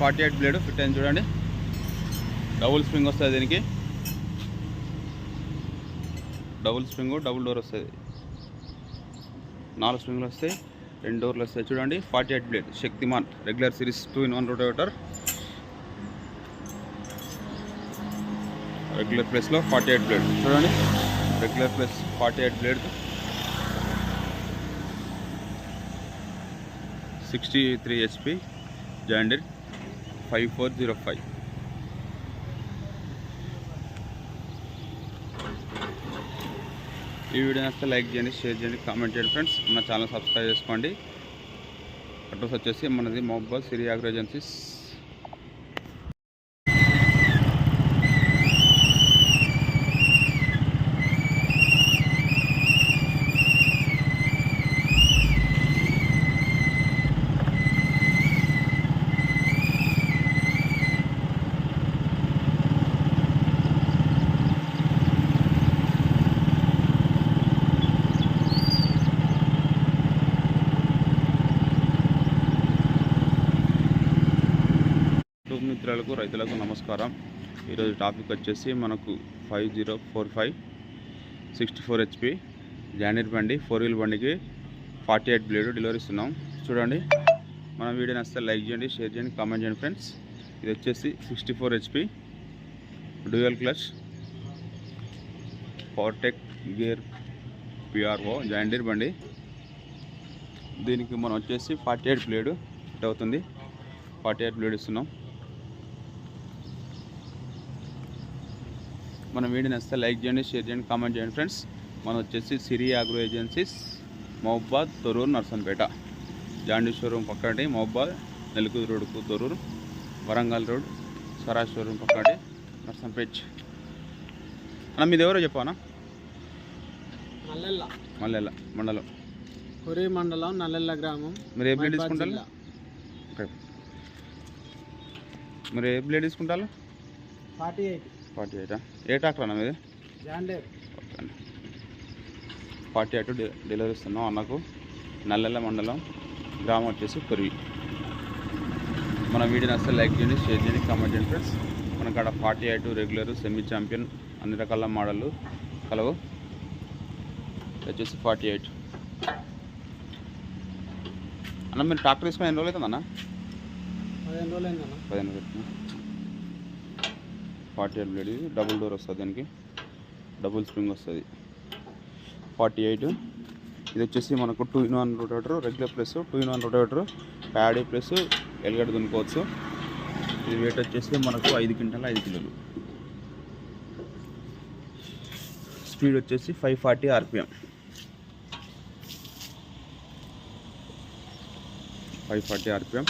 Forty eight blade fit అయింది చూడండి. Double spring వస్తుంది దీనికి. డబుల్ స్ప్రింగ్ డబుల్ డోర్ వస్తుంది. నాలుగు స్ప్రింగ్లు వస్తాయి రెండు డోర్లు వస్తాయి. చూడండి forty eight blade Shaktiman regular series two in one rotavator regular ప్లేస్లో ఫార్టీ ఎయిట్ బ్లేడ్ చూడండి. Regular plus forty eight blade sixty three HP John Deere five four zero five. ఈ వీడియో నచ్చితే లైక్ చేయండి షేర్ చేయండి comment చేయండి friends. మన channel subscribe చేసుకోండి. Address వచ్చేసి మనది మొబైల్ సిరి అగ్రో ఏజెన్సీస్ రైతులకు నమస్కారం. ఈరోజు టాపిక్ వచ్చేసి మనకు five zero four five sixty four HP John Deere బండి ఫోర్ వీల్ బండికి ఫార్టీ ఎయిట్ బ్లేడ్ డెలివరీ ఇస్తున్నాం. చూడండి మన వీడియో నచ్చితే లైక్ చేయండి షేర్ చేయండి కామెంట్ చేయండి ఫ్రెండ్స్. ఇది వచ్చేసి sixty four HP dual clutch PowerTech gear PRO John Deere బండి. దీనికి మనం వచ్చేసి ఫార్టీ ఎయిట్ బ్లేడు ఇట్ అవుతుంది. ఫార్టీ ఎయిట్ బ్లేడ్ ఇస్తున్నాం. మన వీడియో నచ్చితే లైక్ చేయండి షేర్ చేయండి కామెంట్ చేయండి ఫ్రెండ్స్. మనం వచ్చేసి Siri agro agencies Mahabad Thorrur Narsampet. John Deere showroom పక్కటి Mahabad Nelakuru రోడ్కు తొరూరు వరంగల్ రోడ్ స్వరాజ్ షోరూమ్ పక్కటి నర్సంపేట్. అన్న మీది ఎవరో చెప్పానా నల్లెల్ల. మల్లెల్ల మండలం. కొరి మండలం నల్లెల్ల గ్రామం మీరు ఏ బ్లేడ్ తీసుకుంటారు. ఓకే. మీరు ఏ బ్లేడ్ తీసుకుంటారు? Forty eight. ఫార్టీ ఎయిటా? ఏ ట్రాక్టర్ అన్న మీది? అన్న. ఫార్టీ ఎయిట్ డెలివరీ ఇస్తున్నాం అన్నకు. నల్లెల్ల మండలం గ్రామం వచ్చేసి కొరివి. మన వీడియో నచ్చితే లైక్ చేయండి షేర్ చేయండి కామెంట్ చేయండి ఫ్రెండ్స్. మనకు అక్కడ forty eight regular semi champion అన్ని రకాల మోడళ్ళు కలవు. వచ్చేసి ఫార్టీ ఎయిట్. అన్న మీరు ట్రాక్టర్ తీసుకుని ఎన్ని రోజులు అవుతుందన్న పదిహేను రోజులు పదిహేను వేలు ఫార్టీ ఎయిట్ బ్లేడ్ ఇది. డబుల్ డోర్ వస్తుంది దానికి. డబుల్ స్ప్రింగ్ వస్తుంది. Forty eight. ఇది వచ్చేసి మనకు two in one rotator regular plus two in one rotator paddy plus ఎల్గడ్ దున్నుకోవచ్చు. ఇది వెయిట్ వచ్చేసి మనకు ఐదు క్వింటల్ ఐదు కిలోలు. స్పీడ్ వచ్చేసి five forty RPM. Five forty RPM.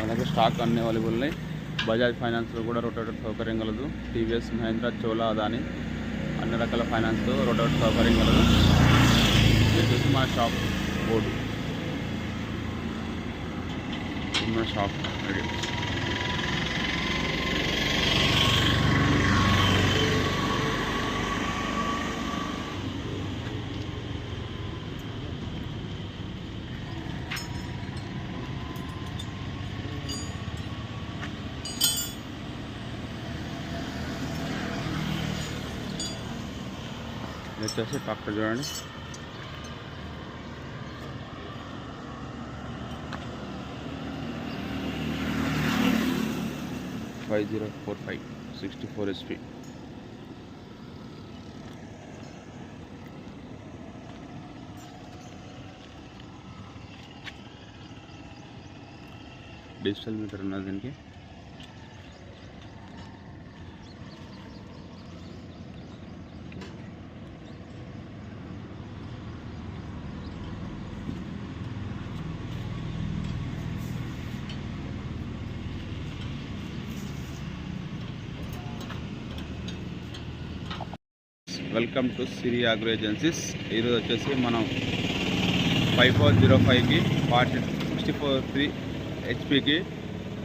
మన దగ్గర స్టాక్ అన్ని అవైలబుల్ ఉన్నాయి. బజాజ్ ఫైనాన్స్లో కూడా రొటేటర్ సౌకర్యం కలదు. టీవీఎస్ మహేంద్ర చోలా అదాని అన్ని రకాల ఫైనాన్స్తో రొటేటర్ సౌకర్యం కలదు. ఇది వచ్చేసి మన షాప్ బోర్డు. మన షాప్ రెడీ ఇది వచ్చేసి ట్రాక్టర్ చూడండి five zero four five sixty four HP digital meter ఉన్నది దీనికి welcome to Siri agro agencies. ఈరోజు వచ్చేసి మనం ఫైవ్ ఫోర్ జీరో ఫైవ్కి ఫార్టీ సిక్స్టీ ఫోర్ త్రీ హెచ్పికి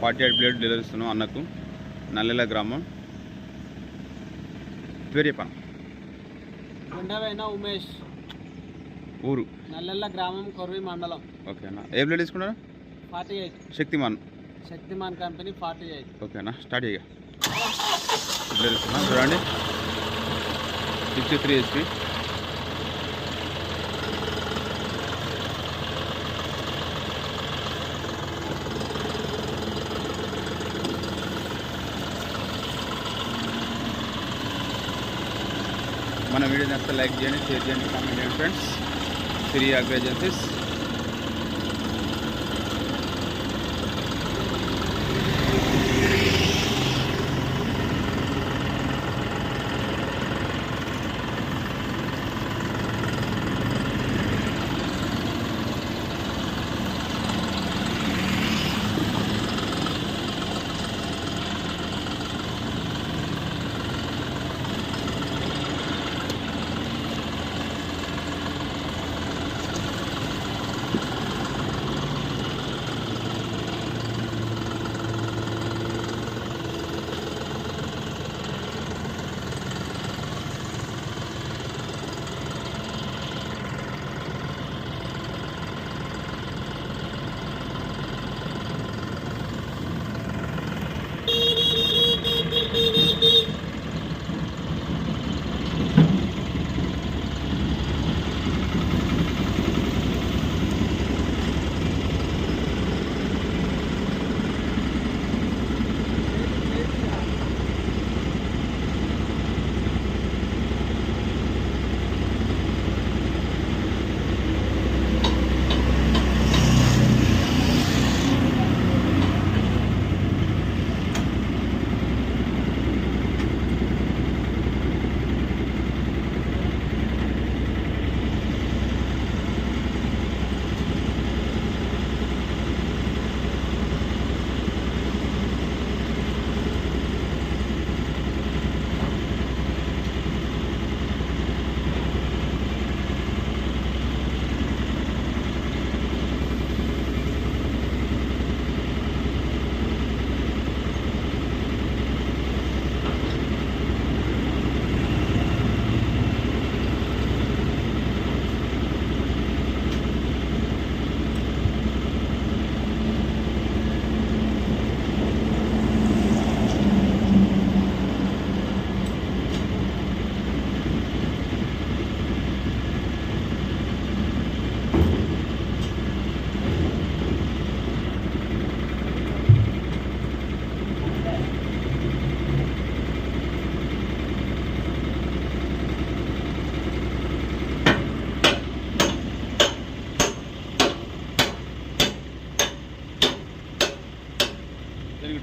ఫార్టీ ఎయిట్ బ్లేడ్ డెలివరీ ఇస్తున్నాం అన్నకు నల్లెల గ్రామం. పేరు చెప్పాను గుండెవైన ఉమేష్. ఊరు. నల్లెల్ల గ్రామం కొర్వి మండలం. ఓకేనా? ఏ బ్లేడ్ తీసుకున్నారు forty eight. Shaktiman. Shaktiman company forty eight. ఓకేనా? స్టార్ట్ చేయగా చూడండి. సిక్స్టీ త్రీ హెచ్పి మన వీడియో నచ్చితే లైక్ చేయండి షేర్ చేయండి కామెంట్ చేయండి friends Siri agro agencies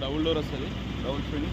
double door వస్తుంది డబుల్ స్క్రీన్